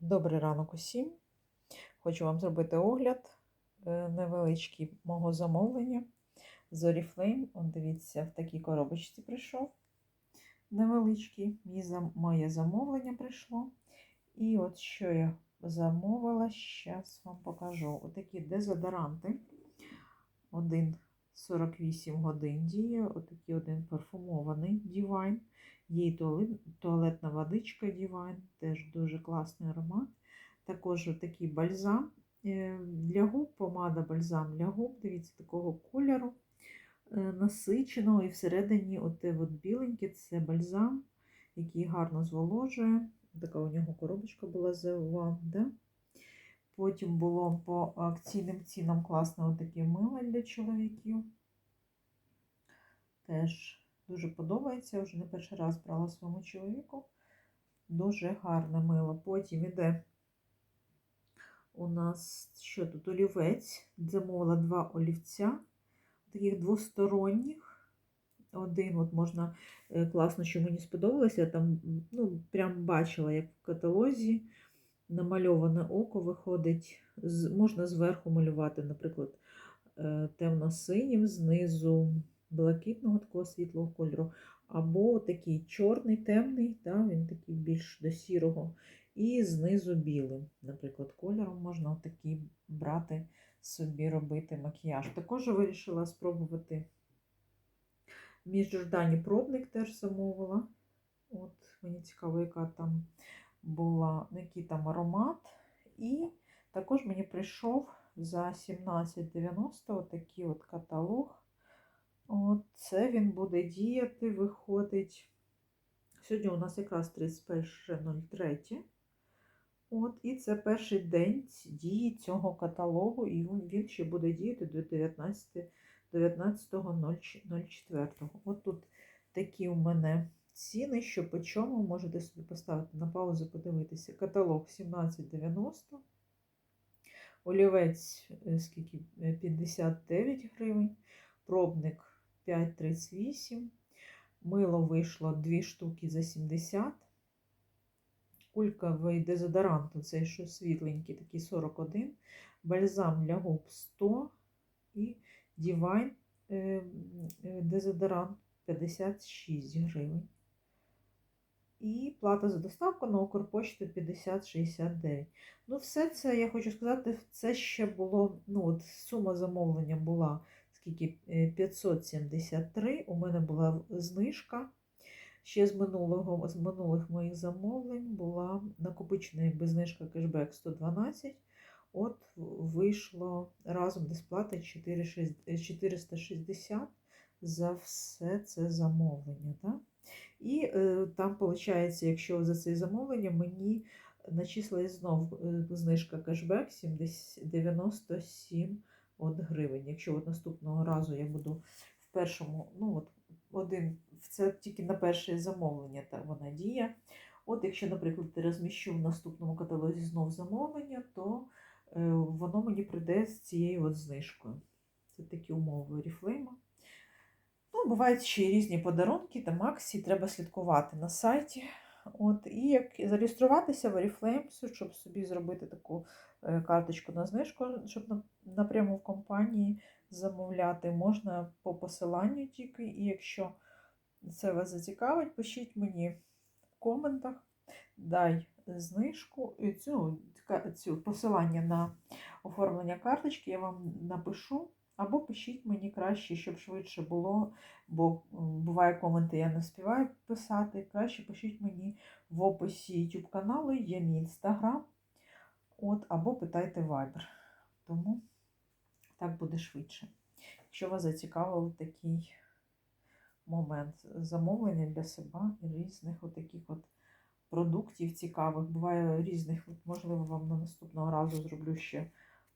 Добрий ранок усім. Хочу вам зробити огляд е, невеличкий мого замовлення. з Oriflame. Он дивіться, в такій коробочці прийшов невеличкий. Моє замовлення прийшло. І от що я замовила, зараз вам покажу. Отакі дезодоранти. Один 48 годин діє, отакий один парфумований Divine. Є туалетна водичка Divine, теж дуже класний аромат. Також такий бальзам е, для губ, помада бальзам для губ, дивіться, такого кольору е, насиченого. І всередині оте от біленьке це бальзам, який гарно зволожує. Така у нього коробочка була The One, да? Потім було по акційним цінам класне отаке мило для чоловіків. Теж дуже подобається. Вже не перший раз брала своєму чоловіку. Дуже гарне мило. Потім іде у нас що тут олівець. Замовила два олівця, таких двосторонніх. Один от можна е, класно, що мені сподобалося. Я там ну, прям бачила, як в каталозі намальоване око виходить. Можна зверху малювати, наприклад, е, темно-синім, знизу блакитного такого світлого кольору, або такий чорний, темний, да, він такий більш до сірого, і знизу білим, наприклад, кольором можна такий брати собі робити макіяж. Також вирішила спробувати між Жордані пробник теж замовила. От, Мені цікаво, яка там була, який там аромат. І також мені прийшов за 17,90 отакий от каталог. От Це він буде діяти, виходить. Сьогодні у нас якраз 31.03. От, І це перший день дії цього каталогу, і він, ще буде діяти до 19 19.04. От тут такі у мене ціни, що по чому можете собі поставити на паузу, подивитися. Каталог 17,90. Олівець е, скільки 59 гривень, пробник 5,38. Мило вийшло 2 штуки за 70. Кульковий дезодорант, цей що світленький, такий 41. Бальзам для губ 100 і Divine е, дезодорант 56 гривень. І плата за доставку на Укрпочту 50-69. Ну, все це, я хочу сказати, це ще було, ну, от сума замовлення була скільки 573. У мене була знижка. Ще з минулого, з минулих моїх замовлень була накопичена якби знижка кешбек 112. От вийшло разом до сплати 460 за все це замовлення. Так? І е, там, виходить, якщо за це замовлення, мені начислилась знов е, знижка кешбек 70, 97 от гривень. Якщо от наступного разу я буду в першому, ну от один, це тільки на перше замовлення та вона діє. От якщо, наприклад, я розміщу в наступному каталозі знов замовлення, то е, воно мені прийде з цією от знижкою. Це такі умови Oriflame. Ну, бувають ще й різні подарунки, там акції, треба слідкувати на сайті. От, І як зареєструватися в Oriflame, щоб собі зробити таку е, карточку на знижку, щоб напряму в компанії замовляти, можна по посиланню тільки. І якщо це вас зацікавить, пишіть мені в коментах, дай знижку, цю, цю посилання на оформлення карточки я вам напишу. Або пишіть мені краще, щоб швидше було, бо буває коменти, я не співаю писати. Краще пишіть мені в описі YouTube каналу, є мій інстаграм. От, або питайте Viber. Тому так буде швидше. Якщо вас зацікавив такий момент замовлення для себе різних отаких от продуктів цікавих. Буває різних, можливо, вам на наступного разу зроблю ще.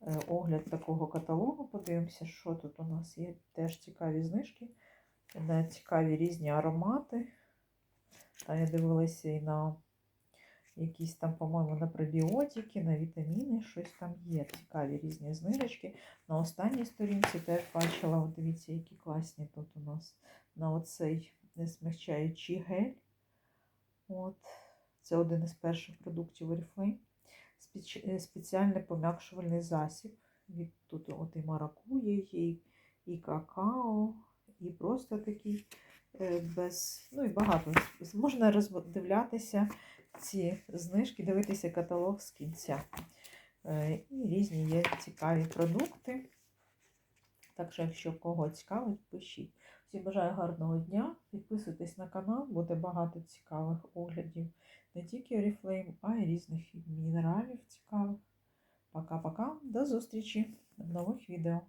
Е, огляд такого каталогу. Подивимося, що тут у нас є. Теж цікаві знижки, на цікаві різні аромати. Та я дивилася і на якісь там, по-моєму, на пробіотики, на вітаміни, щось там є. Цікаві різні знижечки. На останній сторінці теж бачила, от дивіться, які класні тут у нас на оцей несмягчаючий гель. От. Це один із перших продуктів Oriflame. Е, спеціальний пом'якшувальний засіб. Тут от і маракує і, і какао, і просто такий е, без, ну і багато. Можна роздивлятися ці знижки, дивитися каталог з кінця. Е, І різні є цікаві продукти. Так що, якщо кого цікавить, пишіть. Всім бажаю гарного дня. Підписуйтесь на канал, буде багато цікавих оглядів. Не тільки Oriflame, а й різних мінералів цікавих. Пока-пока, до зустрічі в нових відео.